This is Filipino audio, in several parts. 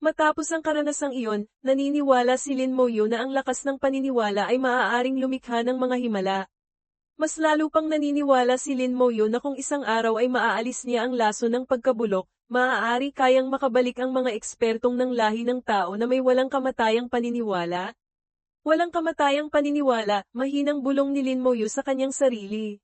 Matapos ang karanasang iyon, naniniwala si Lin Moyo na ang lakas ng paniniwala ay maaaring lumikha ng mga himala. Mas lalo pang naniniwala si Lin Moyo na kung isang araw ay maaalis niya ang laso ng pagkabulok, maaari kayang makabalik ang mga ekspertong ng lahi ng tao na may walang kamatayang paniniwala. Walang kamatayang paniniwala, mahinang bulong ni Lin Moyo sa kanyang sarili.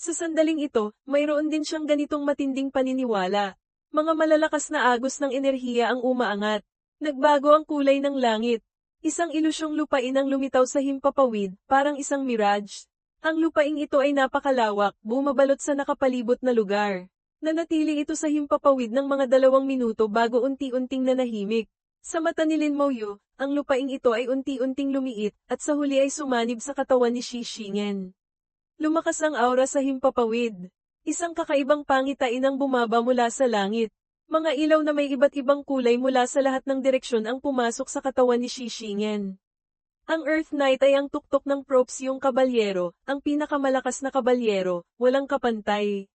Sa sandaling ito, mayroon din siyang ganitong matinding paniniwala. Mga malalakas na agos ng enerhiya ang umaangat. Nagbago ang kulay ng langit. Isang ilusyong lupain ang lumitaw sa himpapawid, parang isang mirage. Ang lupaing ito ay napakalawak, bumabalot sa nakapalibot na lugar. Nanatili ito sa himpapawid ng mga dalawang minuto bago unti-unting nanahimik. Sa mata ni Lin Moyo, ang lupaing ito ay unti-unting lumiit, at sa huli ay sumanib sa katawan ni Shi Shingen. Lumakas ang aura sa himpapawid. Isang kakaibang pangitain ang bumaba mula sa langit. Mga ilaw na may iba't ibang kulay mula sa lahat ng direksyon ang pumasok sa katawan ni Shi Shingen. Ang Earth Knight ay ang tuktok ng Propsyong Kabalyero, ang pinakamalakas na kabalyero, walang kapantay.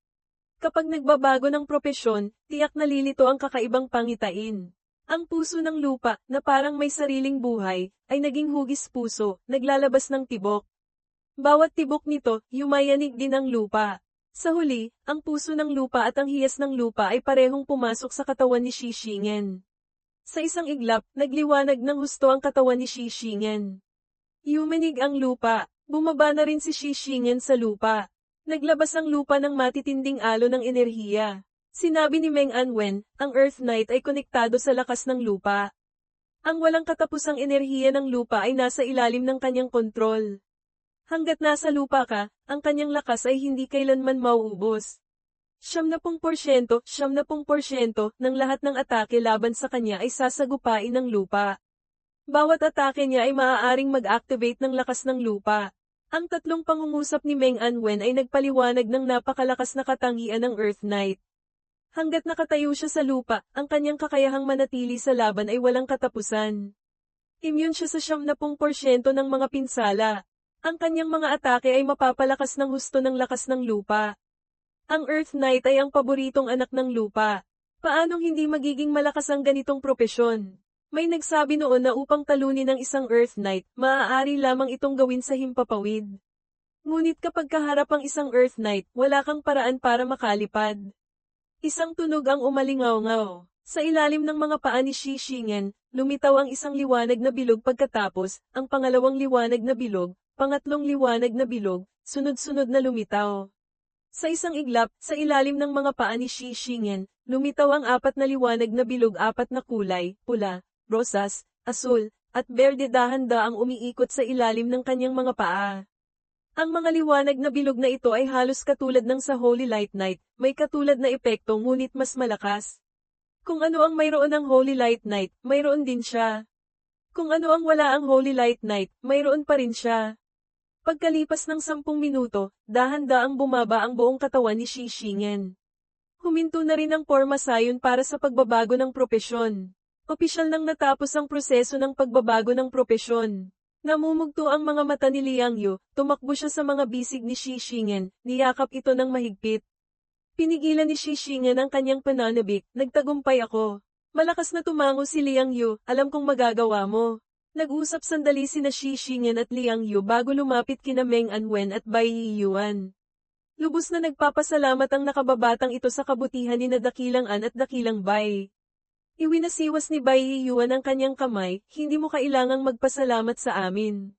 Kapag nagbabago ng propesyon, tiyak nalilito ang kakaibang pangitain. Ang puso ng lupa, na parang may sariling buhay, ay naging hugis puso, naglalabas ng tibok. Bawat tibok nito, yumayanig din ang lupa. Sa huli, ang puso ng lupa at ang hiyas ng lupa ay parehong pumasok sa katawan ni Shishingen. Sa isang iglap, nagliwanag ng husto ang katawan ni Shishingen. Yumanig ang lupa, bumaba na rin si Shishingen sa lupa. Naglabas ang lupa ng matitinding alo ng enerhiya. Sinabi ni Meng Anwen, ang Earth Knight ay konektado sa lakas ng lupa. Ang walang katapusang enerhiya ng lupa ay nasa ilalim ng kanyang kontrol. Hanggat nasa lupa ka, ang kanyang lakas ay hindi kailanman mauubos. Siyam na pong porsyento, siyam na pong porsyento, ng lahat ng atake laban sa kanya ay sasagupain ng lupa. Bawat atake niya ay maaaring mag-activate ng lakas ng lupa. Ang tatlong pangungusap ni Meng Anwen ay nagpaliwanag ng napakalakas na katangian ng Earth Knight. Hanggat nakatayo siya sa lupa, ang kanyang kakayahang manatili sa laban ay walang katapusan. Immune siya sa siyam na pong porsyento ng mga pinsala. Ang kanyang mga atake ay mapapalakas ng husto ng lakas ng lupa. Ang Earth Knight ay ang paboritong anak ng lupa. Paanong hindi magiging malakas ang ganitong propesyon? May nagsabi noon na upang talunin ng isang Earth Knight, maaari lamang itong gawin sa himpapawid. Ngunit kapag kaharap ang isang Earth Knight, wala kang paraan para makalipad. Isang tunog ang umalingaw-ngaw. Sa ilalim ng mga paa ni Shishingen, lumitaw ang isang liwanag na bilog pagkatapos, ang pangalawang liwanag na bilog, pangatlong liwanag na bilog, sunod-sunod na lumitaw. Sa isang iglap, sa ilalim ng mga paa ni Shi Shingen, lumitaw ang apat na liwanag na bilog apat na kulay, pula, rosas, asul, at berde dahanda ang umiikot sa ilalim ng kanyang mga paa. Ang mga liwanag na bilog na ito ay halos katulad ng sa Holy Light Night, may katulad na epekto ngunit mas malakas. Kung ano ang mayroon ng Holy Light Night, mayroon din siya. Kung ano ang wala ang Holy Light Night, mayroon pa rin siya. Pagkalipas ng sampung minuto, dahan-daang bumaba ang buong katawan ni Shishingen. Huminto na rin ang forma sayon para sa pagbabago ng propesyon. Opisyal nang natapos ang proseso ng pagbabago ng propesyon. Namumugto ang mga mata ni Liang Yu, tumakbo siya sa mga bisig ni Shishingen, niyakap ito ng mahigpit. Pinigilan ni Shishingen ang kanyang pananabik, nagtagumpay ako. Malakas na tumango si Liang Yu, alam kong magagawa mo. Nag-usap sandali sina Shi Shingen at Liang Yu bago lumapit kina Meng Anwen at Bai Yuan. Lubos na nagpapasalamat ang nakababatang ito sa kabutihan ni Dakilang An at Dakilang Bai. Iwinasiwas ni Bai Yuan ang kanyang kamay, hindi mo kailangang magpasalamat sa amin.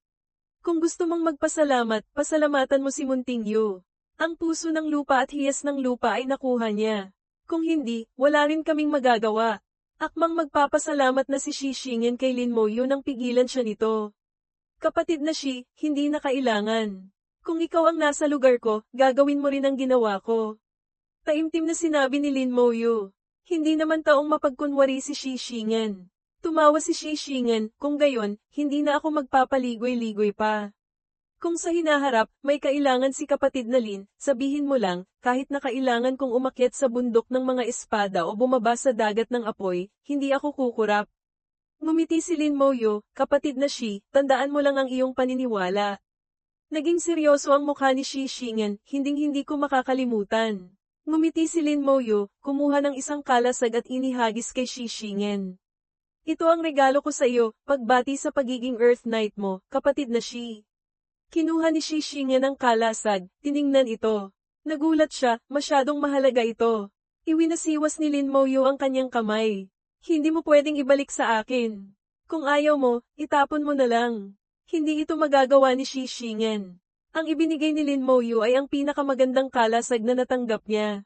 Kung gusto mong magpasalamat, pasalamatan mo si Munting Yu. Ang puso ng lupa at hiyas ng lupa ay nakuha niya. Kung hindi, wala rin kaming magagawa. Akmang magpapasalamat na si Shishingen kay Lin Mo yun ang pigilan siya nito. Kapatid na Shi, hindi na kailangan. Kung ikaw ang nasa lugar ko, gagawin mo rin ang ginawa ko. Taimtim na sinabi ni Lin Mo Yu. Hindi naman taong mapagkunwari si Shishingen. Tumawa si Shishingen, kung gayon, hindi na ako magpapaligoy-ligoy pa. Kung sa hinaharap, may kailangan si kapatid na Lin, sabihin mo lang, kahit na kailangan kong umakyat sa bundok ng mga espada o bumaba sa dagat ng apoy, hindi ako kukurap. Ngumiti si Lin Moyo, kapatid na Shi, tandaan mo lang ang iyong paniniwala. Naging seryoso ang mukha ni Shi Shingen, hinding-hindi ko makakalimutan. Ngumiti si Lin Moyo, kumuha ng isang kalasag at inihagis kay Shi Shingen. Ito ang regalo ko sa iyo, pagbati sa pagiging Earth Knight mo, kapatid na Shi. Kinuha ni Shi Shingen ang kalasag, tiningnan ito. Nagulat siya, masyadong mahalaga ito. Iwinasiwas ni Lin Moyo ang kanyang kamay. Hindi mo pwedeng ibalik sa akin. Kung ayaw mo, itapon mo na lang. Hindi ito magagawa ni Shi Shingen. Ang ibinigay ni Lin Moyo ay ang pinakamagandang kalasag na natanggap niya.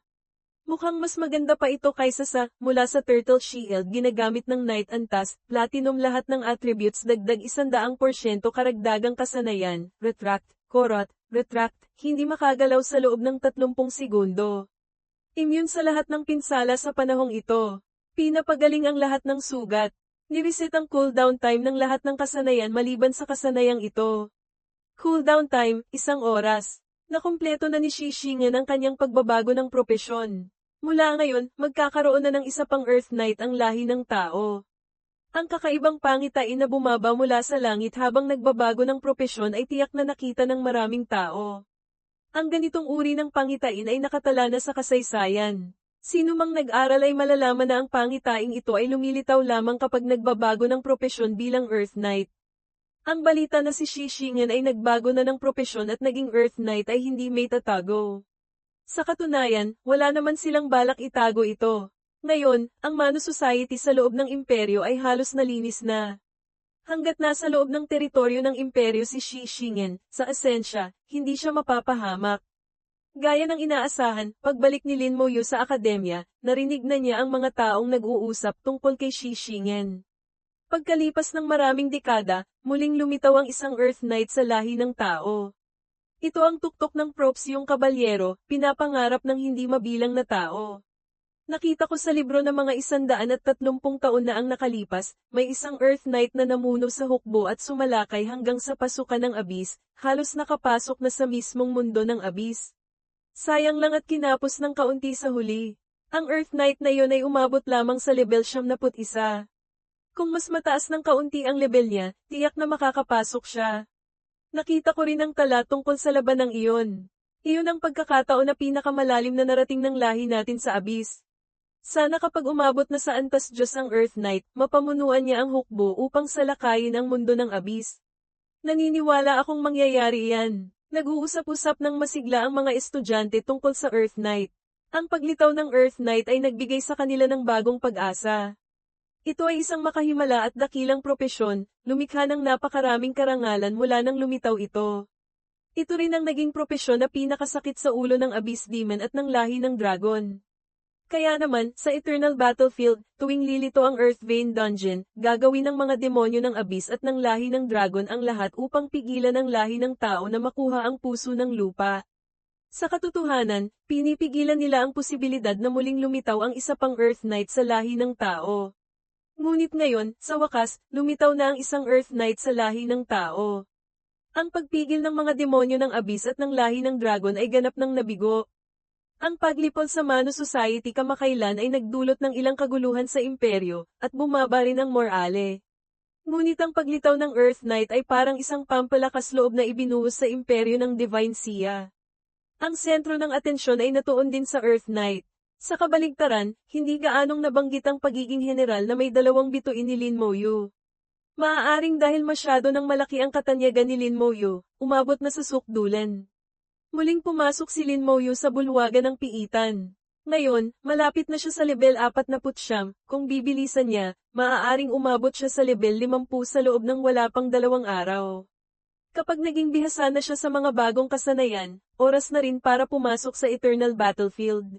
Mukhang mas maganda pa ito kaysa sa, mula sa Turtle Shield ginagamit ng Knight Antas, Platinum lahat ng attributes dagdag 100% karagdagang kasanayan, retract, korot, retract, hindi makagalaw sa loob ng 30 segundo. Immune sa lahat ng pinsala sa panahong ito. Pinapagaling ang lahat ng sugat. Nireset ang cooldown time ng lahat ng kasanayan maliban sa kasanayang ito. Cooldown time, isang oras. Nakumpleto na ni Shishingen ang kanyang pagbabago ng propesyon. Mula ngayon, magkakaroon na ng isa pang Earth Knight ang lahi ng tao. Ang kakaibang pangitain na bumaba mula sa langit habang nagbabago ng propesyon ay tiyak na nakita ng maraming tao. Ang ganitong uri ng pangitain ay nakatala na sa kasaysayan. Sino mang nag-aral ay malalaman na ang pangitaing ito ay lumilitaw lamang kapag nagbabago ng propesyon bilang Earth Knight. Ang balita na si Shishingen ay nagbago na ng propesyon at naging Earth Knight ay hindi may tatago. Sa katunayan, wala naman silang balak itago ito. Ngayon, ang Mano Society sa loob ng imperyo ay halos nalinis na. Hanggat nasa loob ng teritoryo ng imperyo si Shi Shingen, sa asensya, hindi siya mapapahamak. Gaya ng inaasahan, pagbalik ni Lin Moyo sa akademya, narinig na niya ang mga taong nag-uusap tungkol kay Shi Shingen. Pagkalipas ng maraming dekada, muling lumitaw ang isang Earth Knight sa lahi ng tao. Ito ang tuktok ng props yung kabalyero, pinapangarap ng hindi mabilang na tao. Nakita ko sa libro na mga isandaan at tatlumpung taon na ang nakalipas, may isang Earth Knight na namuno sa hukbo at sumalakay hanggang sa pasukan ng abis, halos nakapasok na sa mismong mundo ng abis. Sayang lang at kinapos ng kaunti sa huli. Ang Earth Knight na yon ay umabot lamang sa level 71. Kung mas mataas ng kaunti ang level niya, tiyak na makakapasok siya. Nakita ko rin ang tala tungkol sa labanang iyon. Iyon ang pagkakataon na pinakamalalim na narating ng lahi natin sa abis. Sana kapag umabot na sa antas Diyos ang Earth Knight, mapamunuan niya ang hukbo upang salakayin ang mundo ng abis. Naniniwala akong mangyayari yan. Nag-uusap-usap ng masigla ang mga estudyante tungkol sa Earth Knight. Ang paglitaw ng Earth Knight ay nagbigay sa kanila ng bagong pag-asa. Ito ay isang makahimala at dakilang propesyon, lumikha ng napakaraming karangalan mula nang lumitaw ito. Ito rin ang naging propesyon na pinakasakit sa ulo ng Abyss Demon at ng lahi ng Dragon. Kaya naman, sa Eternal Battlefield, tuwing lilito ang Earth Vein Dungeon, gagawin ng mga demonyo ng Abyss at ng lahi ng Dragon ang lahat upang pigilan ang lahi ng tao na makuha ang puso ng lupa. Sa katotohanan, pinipigilan nila ang posibilidad na muling lumitaw ang isa pang Earth Knight sa lahi ng tao. Ngunit ngayon, sa wakas, lumitaw na ang isang Earth Knight sa lahi ng tao. Ang pagpigil ng mga demonyo ng Abyss at ng lahi ng Dragon ay ganap ng nabigo. Ang paglipol sa Mano Society kamakailan ay nagdulot ng ilang kaguluhan sa imperyo, at bumaba rin ang morale. Ngunit ang paglitaw ng Earth Knight ay parang isang pampalakas loob na ibinuhos sa imperyo ng Divine Sia. Ang sentro ng atensyon ay natuon din sa Earth Knight. Sa kabaligtaran, hindi gaanong nabanggit ang pagiging general na may dalawang bituin ni Lin Moyu. Maaaring dahil masyado ng malaki ang katanyagan ni Lin Moyu, umabot na sa sukdulan. Muling pumasok si Lin Moyu sa bulwagan ng piitan. Ngayon, malapit na siya sa level 49, kung bibilisan niya, maaaring umabot siya sa level 50 sa loob ng wala pang dalawang araw. Kapag naging bihasa na siya sa mga bagong kasanayan, oras na rin para pumasok sa Eternal Battlefield.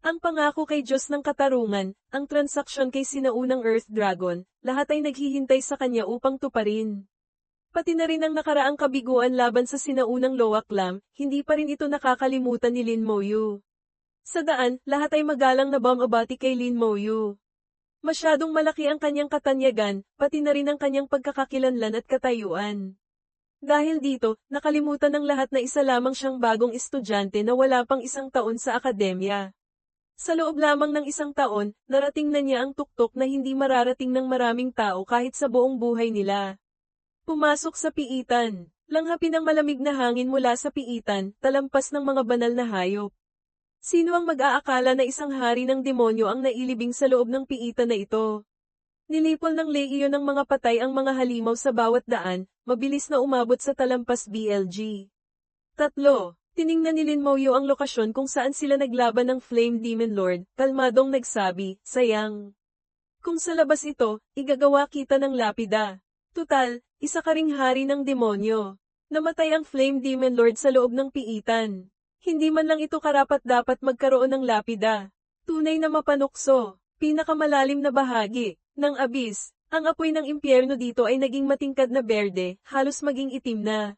Ang pangako kay Diyos ng katarungan, ang transaksyon kay sinaunang Earth Dragon, lahat ay naghihintay sa kanya upang tuparin. Pati na rin ang nakaraang kabiguan laban sa sinaunang Loaklam, hindi pa rin ito nakakalimutan ni Lin Moyu. Sa daan, lahat ay magalang na bumabati kay Lin Moyu. Masyadong malaki ang kanyang katanyagan, pati na rin ang kanyang pagkakakilanlan at katayuan. Dahil dito, nakalimutan ng lahat na isa lamang siyang bagong estudyante na wala pang isang taon sa akademya. Sa loob lamang ng isang taon, narating na niya ang tuktok na hindi mararating ng maraming tao kahit sa buong buhay nila. Pumasok sa piitan. Langhapin ang malamig na hangin mula sa piitan, talampas ng mga banal na hayop. Sino ang mag-aakala na isang hari ng demonyo ang nailibing sa loob ng piitan na ito? Nilipol ng Leio ng mga patay ang mga halimaw sa bawat daan, mabilis na umabot sa talampas BLG. Tatlo, tiningnan ni Lin Moyo ang lokasyon kung saan sila naglaban ng Flame Demon Lord, kalmadong nagsabi, sayang. Kung sa labas ito, igagawa kita ng lapida. Tutal, isa ka ring hari ng demonyo. Namatay ang Flame Demon Lord sa loob ng piitan. Hindi man lang ito karapat dapat magkaroon ng lapida. Tunay na mapanukso, pinakamalalim na bahagi, ng abis. Ang apoy ng impyerno dito ay naging matingkad na berde, halos maging itim na.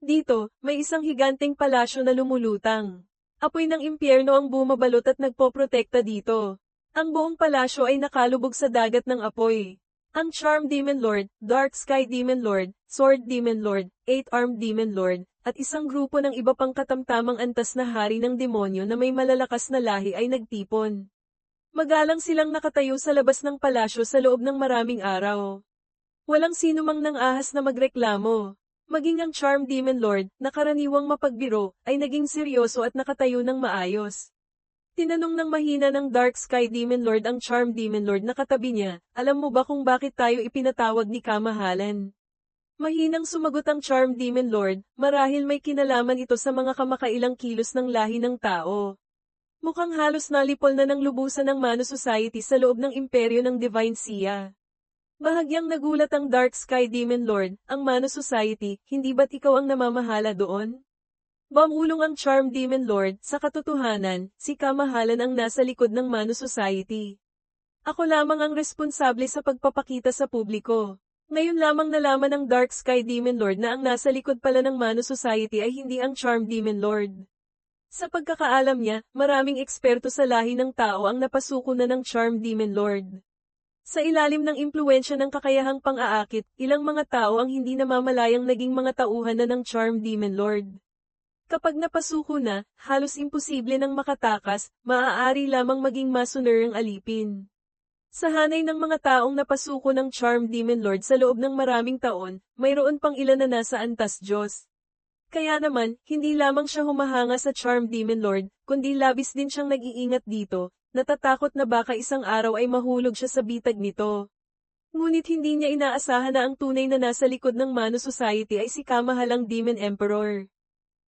Dito, may isang higanteng palasyo na lumulutang. Apoy ng impyerno ang bumabalot at nagpoprotekta dito. Ang buong palasyo ay nakalubog sa dagat ng apoy. Ang Charm Demon Lord, Dark Sky Demon Lord, Sword Demon Lord, Eight-Armed Demon Lord, at isang grupo ng iba pang katamtamang antas na hari ng demonyo na may malalakas na lahi ay nagtipon. Magalang silang nakatayo sa labas ng palasyo sa loob ng maraming araw. Walang sino mang nang ahas na magreklamo. Maging ang Charm Demon Lord, na karaniwang mapagbiro, ay naging seryoso at nakatayo ng maayos. Tinanong ng mahina ng Dark Sky Demon Lord ang Charm Demon Lord na katabi niya, alam mo ba kung bakit tayo ipinatawag ni Kamahalan? Mahinang sumagot ang Charm Demon Lord, marahil may kinalaman ito sa mga kamakailang kilos ng lahi ng tao. Mukhang halos nalipol na ng lubusan ng Mano Society sa loob ng imperyo ng Divine Sia. Bahagyang nagulat ang Dark Sky Demon Lord, ang Mano Society, hindi ba't ikaw ang namamahala doon? Bamulong ang Charm Demon Lord, sa katotohanan, si Kamahalan ang nasa likod ng Mano Society. Ako lamang ang responsable sa pagpapakita sa publiko. Ngayon lamang nalaman ng Dark Sky Demon Lord na ang nasa likod pala ng Mano Society ay hindi ang Charm Demon Lord. Sa pagkakaalam niya, maraming eksperto sa lahi ng tao ang napasuko na ng Charm Demon Lord. Sa ilalim ng impluensya ng kakayahang pang-aakit, ilang mga tao ang hindi namamalayang naging mga tauhan na ng Charm Demon Lord. Kapag napasuko na, halos imposible nang makatakas, maaari lamang maging masuner ang alipin. Sa hanay ng mga taong napasuko ng Charm Demon Lord sa loob ng maraming taon, mayroon pang ilan na nasa antas Diyos. Kaya naman, hindi lamang siya humahanga sa Charm Demon Lord, kundi labis din siyang nag-iingat dito, natatakot na baka isang araw ay mahulog siya sa bitag nito. Ngunit hindi niya inaasahan na ang tunay na nasa likod ng Mano Society ay si kamahalang Demon Emperor.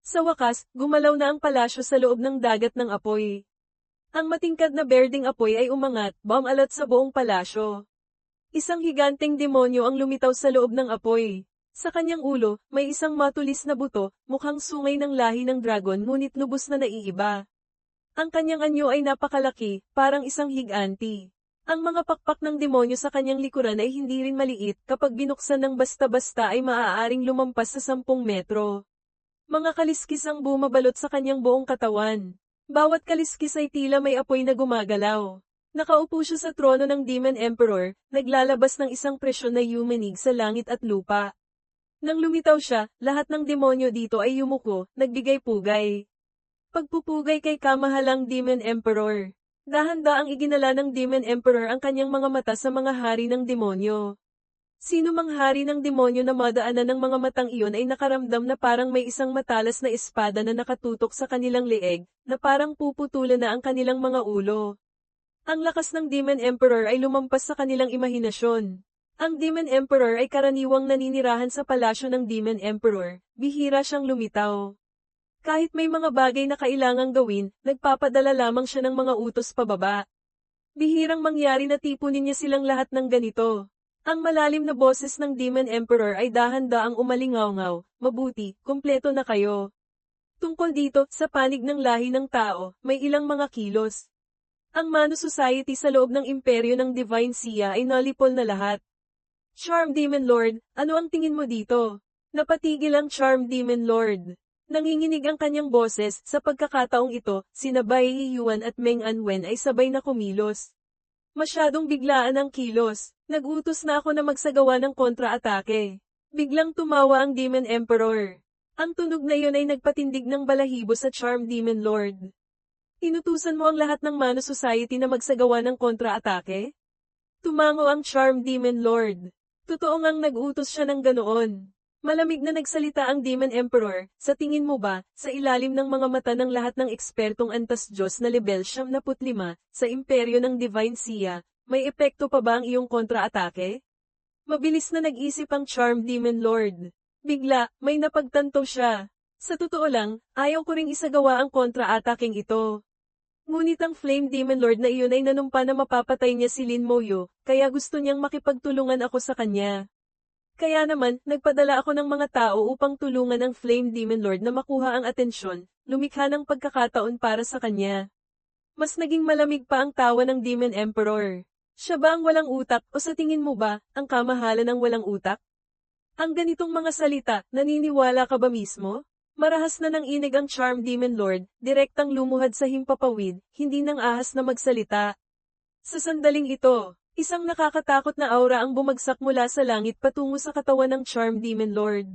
Sa wakas, gumalaw na ang palasyo sa loob ng dagat ng apoy. Ang matingkad na berding apoy ay umangat, bumalat sa buong palasyo. Isang higanteng demonyo ang lumitaw sa loob ng apoy. Sa kanyang ulo, may isang matulis na buto, mukhang sungay ng lahi ng dragon ngunit lubos na naiiba. Ang kanyang anyo ay napakalaki, parang isang higanti. Ang mga pakpak ng demonyo sa kanyang likuran ay hindi rin maliit, kapag binuksan ng basta-basta ay maaaring lumampas sa 10 metro. Mga kaliskis ang bumabalot sa kanyang buong katawan. Bawat kaliskis ay tila may apoy na gumagalaw. Nakaupo siya sa trono ng Demon Emperor, naglalabas ng isang presyon na yumanig sa langit at lupa. Nang lumitaw siya, lahat ng demonyo dito ay yumuko, nagbigay pugay. Pagpupugay kay kamahalang Demon Emperor. Dahan-daang iginala ng Demon Emperor ang kanyang mga mata sa mga hari ng demonyo. Sino mang hari ng demonyo na madaanan ng mga matang iyon ay nakaramdam na parang may isang matalas na espada na nakatutok sa kanilang leeg, na parang puputulan na ang kanilang mga ulo. Ang lakas ng Demon Emperor ay lumampas sa kanilang imahinasyon. Ang Demon Emperor ay karaniwang naninirahan sa palasyo ng Demon Emperor, bihira siyang lumitaw. Kahit may mga bagay na kailangang gawin, nagpapadala lamang siya ng mga utos pababa. Bihirang mangyari na tipunin niya silang lahat ng ganito. Ang malalim na boses ng Demon Emperor ay dahan-daang umalingaw-ngaw, mabuti, kumpleto na kayo. Tungkol dito, sa panig ng lahi ng tao, may ilang mga kilos. Ang Mano Society sa loob ng imperyo ng Divine Sia ay nalipol na lahat. Charm Demon Lord, ano ang tingin mo dito? Napatigil ang Charm Demon Lord. Nanginginig ang kanyang boses, sa pagkakataong ito, sina Bai Yuan at Meng Anwen ay sabay na kumilos. Masyadong biglaan ang kilos, nagutos na ako na magsagawa ng kontra-atake. Biglang tumawa ang Demon Emperor. Ang tunog na yun ay nagpatindig ng balahibo sa Charm Demon Lord. Inutusan mo ang lahat ng Mano Society na magsagawa ng kontra-atake? Tumango ang Charm Demon Lord. Totoo ngang nag-utos siya ng ganoon. Malamig na nagsalita ang Demon Emperor, sa tingin mo ba, sa ilalim ng mga mata ng lahat ng ekspertong antas Diyos na level 75, sa imperyo ng Divine Sia, may epekto pa ba ang iyong kontra-atake? Mabilis na nag-isip ang Charm Demon Lord. Bigla, may napagtanto siya. Sa totoo lang, ayaw ko ring isagawa ang kontra-ataking ito. Ngunit ang Flame Demon Lord na iyon ay nanumpa na mapapatay niya si Lin Moyo, kaya gusto niyang makipagtulungan ako sa kanya. Kaya naman, nagpadala ako ng mga tao upang tulungan ang Flame Demon Lord na makuha ang atensyon, lumikha ng pagkakataon para sa kanya. Mas naging malamig pa ang tawa ng Demon Emperor. Siya ba ang walang utak o sa tingin mo ba, ang kamahalan ng walang utak? Ang ganitong mga salita, naniniwala ka ba mismo? Marahas na nang inig ang Charm Demon Lord, direktang lumuhad sa himpapawid, hindi nang ahas na magsalita. Sa sandaling ito, isang nakakatakot na aura ang bumagsak mula sa langit patungo sa katawan ng Charm Demon Lord.